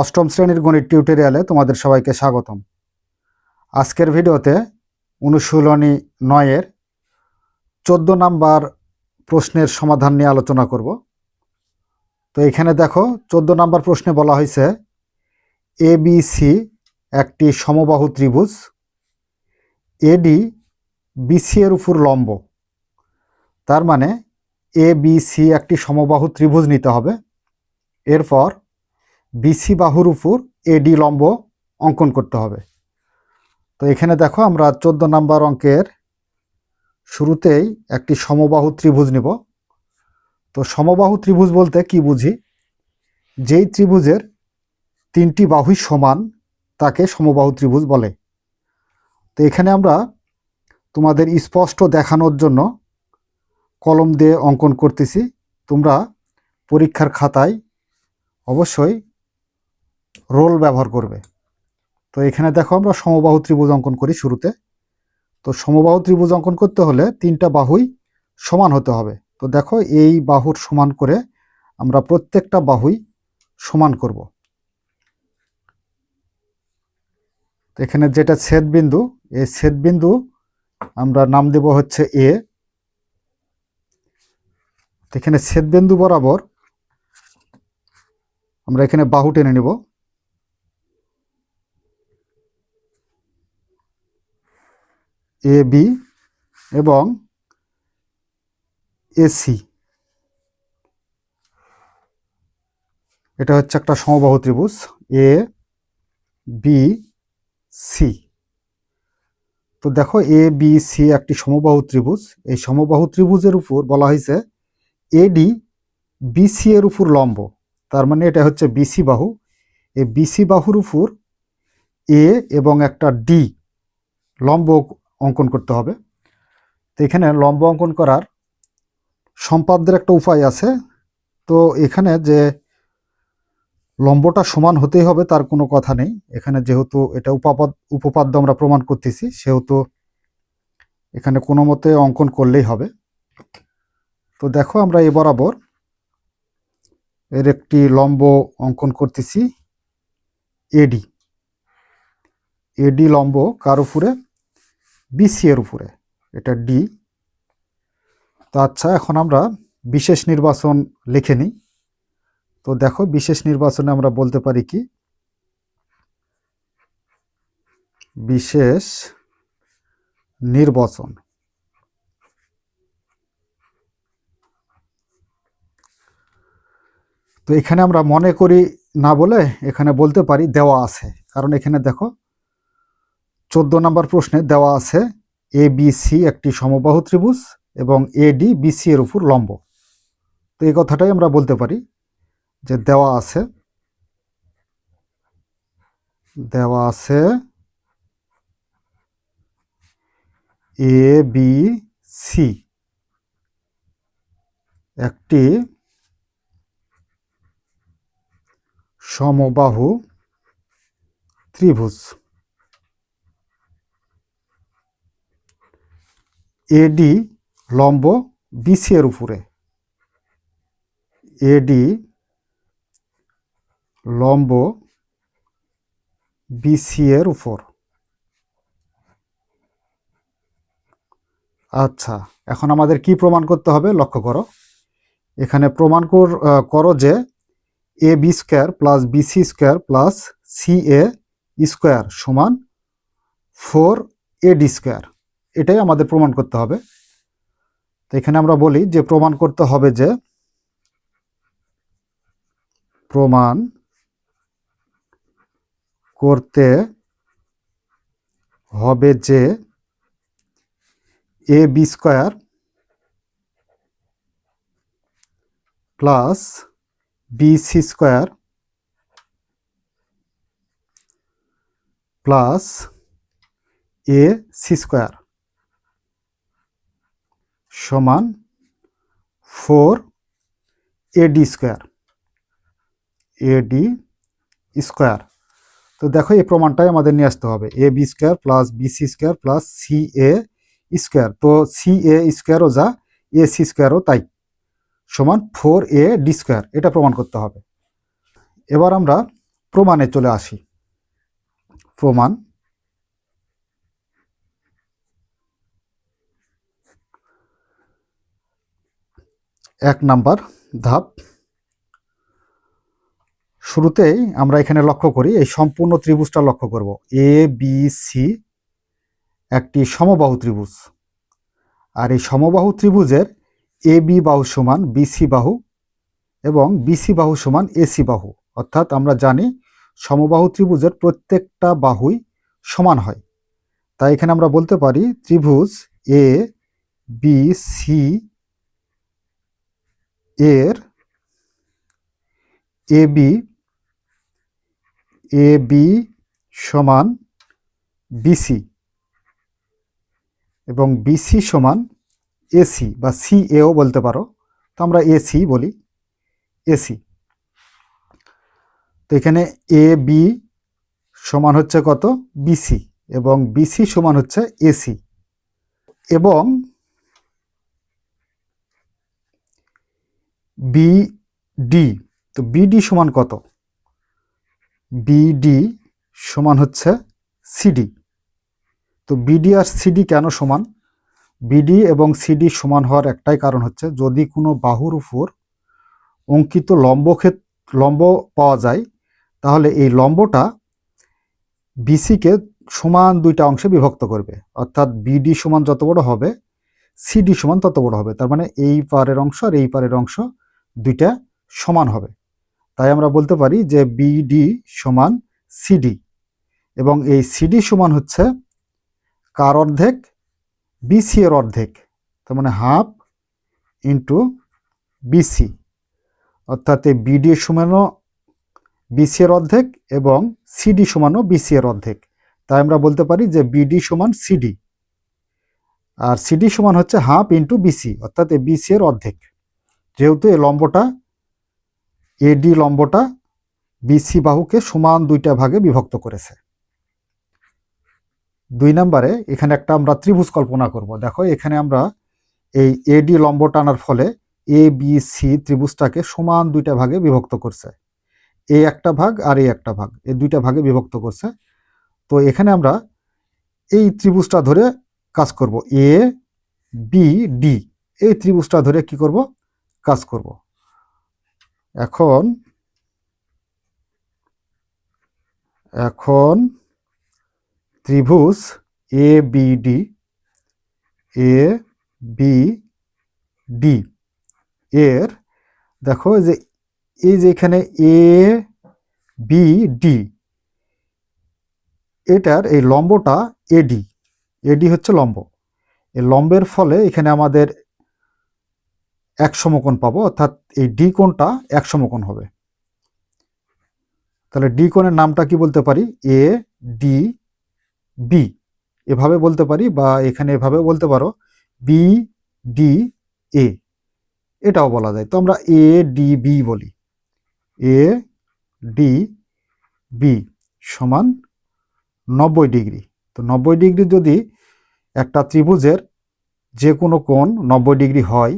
অষ্টম শ্রেণির গণিত টিউটোরিয়ালে তোমাদের সবাইকে স্বাগতম। আজকের ভিডিওতে অনুশীলনী নয়ের চোদ্দ নাম্বার প্রশ্নের সমাধান নিয়ে আলোচনা করব। তো এখানে দেখো, চোদ্দ নাম্বার প্রশ্নে বলা হয়েছে এ বি সি একটি সমবাহু ত্রিভুজ এডি বিসি এর উপর লম্ব। তার মানে এ বি সি একটি সমবাহু ত্রিভুজ নিতে হবে। এরপর বিসি বাহুর উপর এডি লম্ব অঙ্কন করতে হবে। তো এখানে দেখো আমরা চোদ্দ নাম্বার অঙ্কের শুরুতেই একটি সমবাহু ত্রিভুজ নিব। তো সমবাহু ত্রিভুজ বলতে কি বুঝি? যেই ত্রিভুজের তিনটি বাহুই সমান, তাকে সমবাহু ত্রিভুজ বলে। তো এখানে আমরা তোমাদের স্পষ্ট দেখানোর জন্য কলম দিয়ে অঙ্কন করতেছি। তোমরা পরীক্ষার খাতায় অবশ্যই রোল ব্যবহার করবে। তো এখানে দেখো আমরা সমবাহু ত্রিভুজ অঙ্কন করি শুরুতে। তো সমবাহু ত্রিভুজ অঙ্কন করতে হলে তিনটা বাহুই সমান হতে হবে। তো দেখো এই বাহুর সমান করে আমরা প্রত্যেকটা বাহুই সমান করব। তো এখানে যেটা ছেদ বিন্দু এই ছেদ বিন্দু আমরা নাম দেব হচ্ছে এ এখানে ছেদ বিন্দু বরাবর আমরা এখানে বাহু টেনে নিব। এ বি এবং এসি এটা হচ্ছে একটা সমবাহু ত্রিভুজ এ বি সি তো দেখো এ বি সি একটি সমবাহু ত্রিভুজ। এই সমবাহু ত্রিভুজের উপর বলা হয়েছে এডি বিসি এর উপর লম্ব। তার মানে এটা হচ্ছে বিসি বাহু। এই বিসি বাহুর উপর এ এবং একটা ডি লম্ব অঙ্কন করতে হবে। তো এখানে লম্ব অঙ্কন করার সম্পাদ্যের একটা উপায় আছে। তো এখানে যে লম্বটা সমান হতেই হবে তার কোনো কথা নেই। এখানে যেহেতু এটা উপাপাদ উপপাদ্য আমরা প্রমাণ করতেছি, সেহেতু এখানে কোনো মতে অঙ্কন করলেই হবে। তো দেখো আমরা এ বরাবর এর একটি লম্ব অঙ্কন করতেছি এডি এডি লম্ব কার উপরে? বিসি এর উপরে, এটা ডি তো আচ্ছা এখন আমরা বিশেষ নির্বাচন লিখে নিই। তো দেখো, বিশেষ নির্বাচনে আমরা বলতে পারি কি? বিশেষ নির্বাচন। তো এখানে আমরা মনে করি না বলে এখানে বলতে পারি দেওয়া আছে। কারণ এখানে দেখো চোদ্দ নম্বর প্রশ্নে দেওয়া আছে এ বি সি একটি সমবাহু ত্রিভুজ এবং এডি বিসি এর উপর লম্ব। তো এই কথাটাই আমরা বলতে পারি যে দেওয়া আছে দেওয়া আছে এ বি সি একটি সমবাহু ত্রিভুজ। এডি লম্ব বিসি এর উপরে। এডি লম্ব বিসি এর উপর। আচ্ছা এখন আমাদের কি প্রমাণ করতে হবে? লক্ষ্য করো। এখানে প্রমাণ কর- করো যে A B square plus BC square plus C A square সমান ফোর এ ডি স্কোয়ার এটাই আমাদের প্রমাণ করতে হবে। তো এখানে আমরা বলি যে প্রমাণ করতে হবে যে প্রমাণ করতে হবে যে A B square plus B C square plus A C square. সমান four AD square AD square. তো দেখো, এই প্রমাণটাই আমাদের নিয়ে আসতে হবে। A B square plus B C square plus C A square. তো সি এ স্কোয়ারও যা, এ সি স্কোয়ারও তাই। সমান ফোর এ ডি স্কোয়ার, এটা প্রমাণ করতে হবে। এবার আমরা প্রমাণে চলে আসি। প্রমাণ এক নাম্বার ধাপ। শুরুতেই আমরা এখানে লক্ষ্য করি, এই সম্পূর্ণ ত্রিভুজটা লক্ষ্য করব। এ বি সি একটি সমবাহু ত্রিভুজ। আর এই সমবাহু ত্রিভুজের এ বি বাহু সমান বিসি বাহু এবং বিসি বাহু সমান এসি বাহু। অর্থাৎ আমরা জানি সমবাহু ত্রিভুজের প্রত্যেকটা বাহুই সমান হয়। তাই এখানে আমরা বলতে পারি ত্রিভুজ এ বি সি এর এ বি এ বি সমান বিসি এবং বিসি সমান এসি বা সি এও বলতে পারো। তো আমরা এসি বলি এসি তো এখানে এ বি সমান হচ্ছে কত? বিসি এবং বিসি সমান হচ্ছে এসি এবং বিডি তো বিডি সমান কত? বিডি সমান হচ্ছে সিডি তো বিডি আর সিডি কেন সমান? বিডি এবং সিডি সমান হওয়ার একটাই কারণ হচ্ছে যদি কোনো বাহুর উপর অঙ্কিত লম্ব লম্ব পাওয়া যায়, তাহলে এই লম্বটা বিসিকে সমান দুইটা অংশে বিভক্ত করবে। অর্থাৎ বিডি সমান যত বড় হবে সিডি সমান তত বড় হবে। তার মানে এই পারের অংশ আর এই পারের অংশ দুইটা সমান হবে। তাই আমরা বলতে পারি যে বিডি সমান সিডি এবং এই সিডি সমান হচ্ছে কার অর্ধেক? বিসি এর অর্ধেক, তার মানে হাফ ইন্টু বিসি অর্থাৎ এই বিডি সমানও বিসি এর অর্ধেক এবং সিডি সমানও বিসি এর অর্ধেক। তাই আমরা বলতে পারি যে বিডি সমান সিডি আর সিডি সমান হচ্ছে হাফ ইন্টু বিসি অর্থাৎ এই বিসি এর অর্ধেক। যেহেতু এই লম্বটা এডি লম্বটা বিসি বাহুকে সমান দুইটা ভাগে বিভক্ত করেছে। দুই নম্বরে এখানে একটা আমরা ত্রিভুজ কল্পনা করব। দেখো, এখানে আমরা এই এডি লম্ব টানার ফলে এ, বি, সি ত্রিভুজটাকে সমান দুইটা ভাগে বিভক্ত করছে। এ একটা ভাগ আর এই একটা ভাগ এই দুইটা ভাগে বিভক্ত করছে। তো এখানে আমরা এই ত্রিভুজটা ধরে কাজ করব। এ, বি, ডি, এই ত্রিভুজটা ধরে কি করব? কাজ করব। এখন এখন ত্রিভুজ A B D A B D এর, দেখো যে এই যে এখানে এ বি ডি এটার এই লম্বটা এডি এডি হচ্ছে লম্ব। এই লম্বের ফলে এখানে আমাদের এক সমকোণ পাবো, অর্থাৎ এই ডি কোণটা এক সমকোণ হবে। তাহলে ডি কোণের নামটা কি বলতে পারি? এ ডি বি এভাবে বলতে পারি বা এখানে এভাবে বলতে পারো বি ডি এ এটাও বলা যায়। তো আমরা এ ডি বি বলি। এ ডি বি সমান নব্বই ডিগ্রি। তো নব্বই ডিগ্রি যদি একটা ত্রিভুজের যে কোনো কোণ নব্বই ডিগ্রি হয়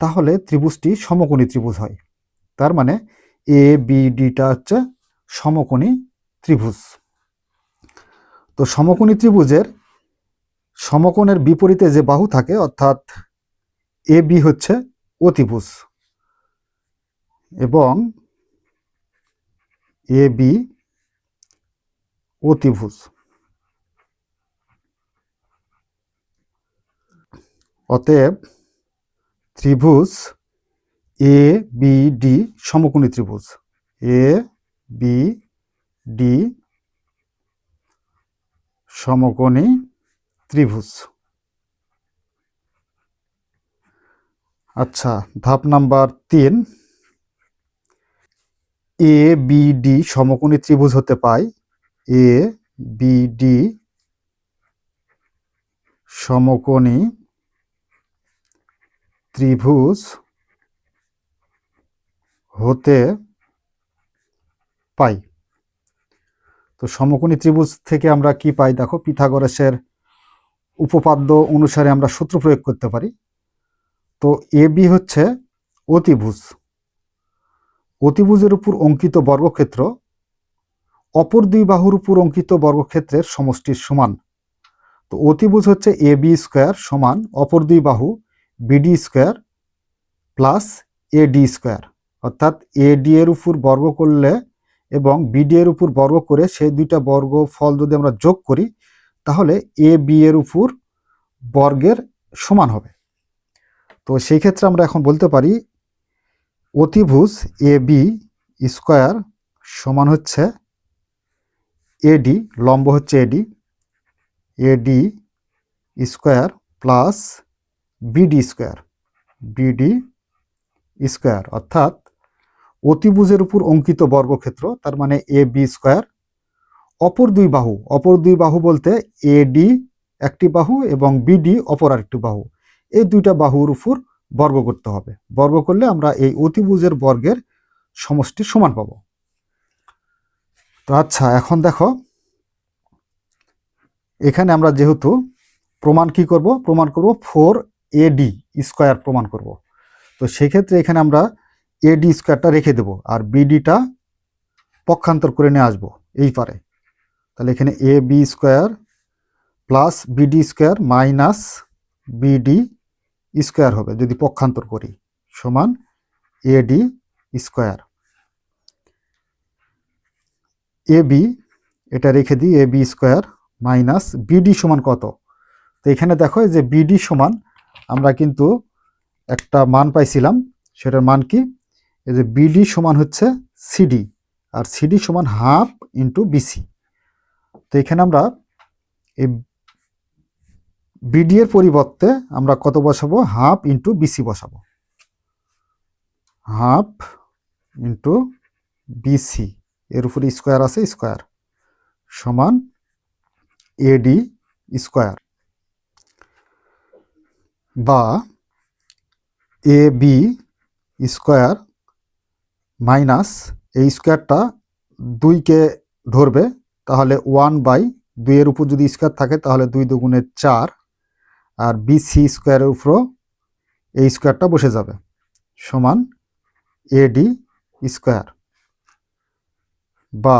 তাহলে ত্রিভুজটি সমকোণী ত্রিভুজ হয়। তার মানে এ বি ডিটা হচ্ছে সমকোণী ত্রিভুজ। তো সমকোণী ত্রিভুজের সমকোণের বিপরীতে যে বাহু থাকে, অর্থাৎ এ বি হচ্ছে অতিভুজ। এবং এ বি অতিভুজ। অতএব ত্রিভুজ এ বি ডি সমকোণী ত্রিভুজ। এ বি ডি সমকোণী ত্রিভুজ। আচ্ছা ধাপ নাম্বার তিন। এ বি ডি সমকোণী ত্রিভুজ হতে পায় এ বি ডি সমকোণী ত্রিভুজ হতে পাই। তো সমকোণী ত্রিভুজ থেকে আমরা কি পাই? দেখো, পিথাগোরাসের উপপাদ্য অনুসারে আমরা সূত্র প্রয়োগ করতে পারি। তো এ বি হচ্ছে অতিভুজ। অতিভুজের উপর অঙ্কিত বর্গক্ষেত্র অপর দুই বাহুর উপর অঙ্কিত বর্গক্ষেত্রের সমষ্টির সমান। তো অতিভুজ হচ্ছে এ বি স্কোয়ার সমান অপর দুই বাহু BD square plus A D square অর্থাৎ এ ডি এর উপর বর্গ করলে এবং বিডি এর উপর বর্গ করে সেই দুইটা বর্গ ফল যদি আমরা যোগ করি, তাহলে এ বি এর উপর বর্গের সমান হবে। তো সেই ক্ষেত্রে আমরা এখন বলতে পারি, অতিভুজ এ বি স্কোয়ার সমান হচ্ছে এডি লম্ব হচ্ছে AD AD square plus BD square BD square অর্থাৎ অতিভুজের উপর অঙ্কিত বর্গক্ষেত্র, তার মানে এ বি স্কোয়ার অপর দুই বাহু, অপর দুই বাহু বলতে এডি একটি বাহু এবং বিডি অপর আরেকটি বাহু। এই দুইটা বাহুর উপর বর্গ করতে হবে। বর্গ করলে আমরা এই অতিভুজের বর্গের সমষ্টি সমান পাব। তো আচ্ছা এখন দেখো, এখানে আমরা যেহেতু প্রমাণ কি করব? প্রমাণ করব ফোর এডি স্কোয়ার প্রমাণ করব। তো সেক্ষেত্রে এখানে আমরা এডি স্কোয়ারটা রেখে দেব আর বিডিটা পক্ষান্তর করে নিয়ে আসব এই পারে। তাহলে এখানে A B square plus BD square minus BD square হবে যদি পক্ষান্তর করি সমান এডি স্কোয়ার। এ বি এটা রেখে দিই A B square minus BD সমান কত? তো এখানে দেখো যে বিডি সমান আমরা কিন্তু একটা মান পাইছিলাম, সেটার মান কি? এই যে বিডি সমান হচ্ছে সিডি আর সিডি সমান হাফ ইন্টু বিসি তো এখানে আমরা এই বিডি এর পরিবর্তে আমরা কত বসাবো? হাফ ইন্টু বিসি বসাবো। হাফ ইন্টু বিসি এর উপরে স্কোয়ার আছে স্কোয়ার সমান এডি স্কোয়ার বা এ বি স্কোয়ার মাইনাস এই স্কোয়ারটা দুইকে ধরবে, তাহলে ওয়ান বাই দুইয়ের উপর যদি স্কোয়ার থাকে, তাহলে দুই দুগুণে চার, আর বি সি স্কোয়ারের উপরও এই স্কোয়ারটা বসে যাবে, সমান এডি স্কোয়ার বা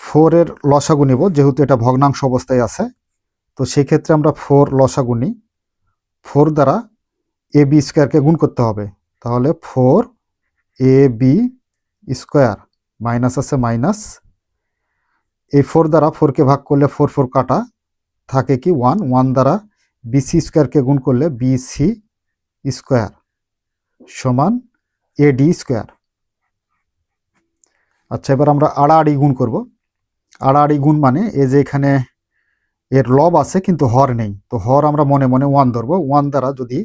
ফোরের লসাগু নিব, যেহেতু এটা ভগ্নাংশ অবস্থায় আছে, তো সেক্ষেত্রে আমরা ফোর লসাগু নিই। ফোর দ্বারা এ বি স্কোয়ারকে গুণ করতে হবে। তাহলে four A B square minus আছে মাইনাস। এই ফোর দ্বারা ফোরকে ভাগ করলে ফোর ফোর কাটা। থাকে কি ওয়ান ওয়ান দ্বারা বিসি স্কোয়ারকে গুণ করলে বিসি স্কোয়ার সমান এডি স্কোয়ার। আচ্ছা এবার আমরা আড়াআড়ি গুণ করব। আড়াআড়ি গুণ মানে এই যে এখানে এর লব আছে, কিন্তু হর নেই। তো হর আমরা মনে মনে ওয়ান ধরবো। ওয়ান দ্বারা যদি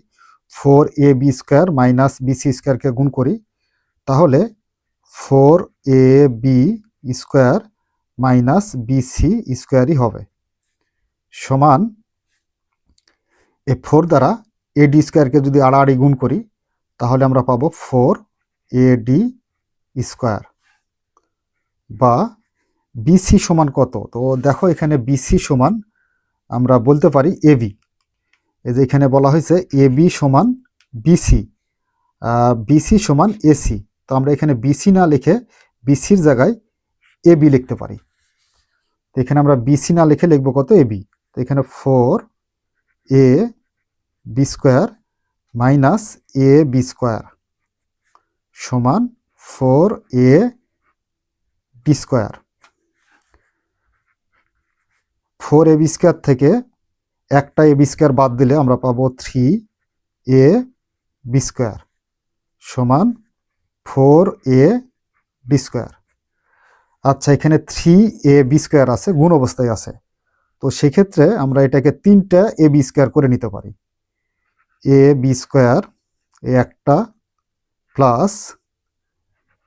four A B square minus BC স্কোয়ারকে গুণ করি, তাহলে four A B square minus BC স্কোয়ারই হবে। সমান এ ফোর দ্বারা এ ডি স্কোয়ারকে যদি আড়াআড়ি গুণ করি, তাহলে আমরা পাবো ফোর এ ডি স্কোয়ার। বা বিসি সমান কত? তো দেখো এখানে বিসি সমান আমরা বলতে পারি এবি এই যে এখানে বলা হয়েছে এবি সমান বিসি বিসি সমান এসি তো আমরা এখানে বিসি না লিখে বিসির জায়গায় এবি লিখতে পারি। তো এখানে আমরা বিসি না লিখে লিখব কত? এবি তো এখানে four A B square minus A B square সমান four A B square four A B square থেকে একটা এ বি স্কোয়ার বাদ দিলে আমরা পাবো থ্রি এ বি স্কোয়ার সমান ফোর এ বি স্কোয়ার আচ্ছা এখানে থ্রি এ বি স্কোয়ার আছে, গুণ অবস্থায় আছে। তো সেক্ষেত্রে আমরা এটাকে তিনটা এ বি স্কোয়ার করে নিতে পারি। এ বি স্কোয়ার একটা প্লাস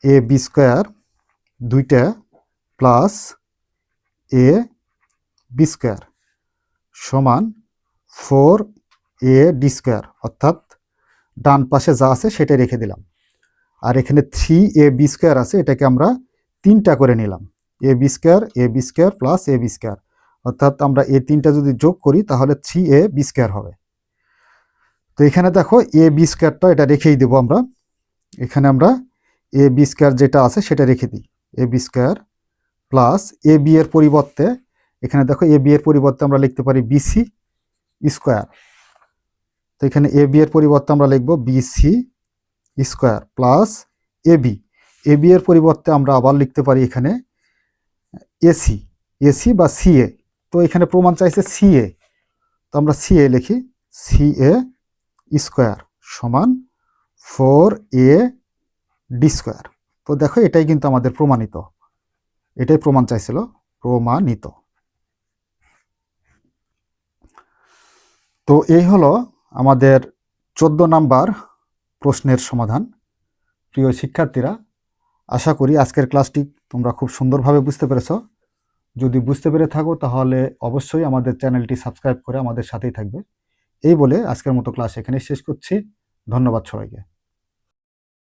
এ বি স্কোয়ার দুইটা প্লাস এ বি স্কোয়ার সমান ফোর এ ডি স্কোয়ার অর্থাৎ ডান পাশে যা আছে সেটা রেখে দিলাম। আর এখানে থ্রি এ বি স্কোয়ার আছে, এটাকে আমরা তিনটা করে নিলাম। A B square A B square plus A B square অর্থাৎ আমরা এই তিনটা যদি যোগ করি, তাহলে থ্রি এ বি স্কোয়ার হবে। তো এখানে দেখো এ বি স্কোয়ারটা এটা রেখেই দেবো আমরা। এখানে আমরা এ বি স্কোয়ার যেটা আছে সেটা রেখে দিই। A B square plus A B এর পরিবর্তে এখানে দেখো এ বি এর পরিবর্তে আমরা লিখতে পারি বিসি স্কোয়ার তো এখানে এ বি এর পরিবর্তে আমরা লিখব BC square plus A B A B এর পরিবর্তে আমরা আবার লিখতে পারি এখানে এসি এসি বা সিএ তো এখানে প্রমাণ চাইছে সিএ তো আমরা সিএ লিখি সিএ স্কোয়ার সমান ফোর এ ডি স্কোয়ার তো দেখো এটাই কিন্তু আমাদের প্রমাণিত। এটাই প্রমাণ চাইছিল, প্রমাণিত। তো এই হলো আমাদের চোদ্দ নাম্বার প্রশ্নের সমাধান। প্রিয় শিক্ষার্থীরা, আশা করি আজকের ক্লাসটি তোমরা খুব সুন্দরভাবে বুঝতে পেরেছ। যদি বুঝতে পেরে থাকো, তাহলে অবশ্যই আমাদের চ্যানেলটি সাবস্ক্রাইব করে আমাদের সাথেই থাকবে। এই বলে আজকের মতো ক্লাস এখানে শেষ করছি। ধন্যবাদ সবাইকে।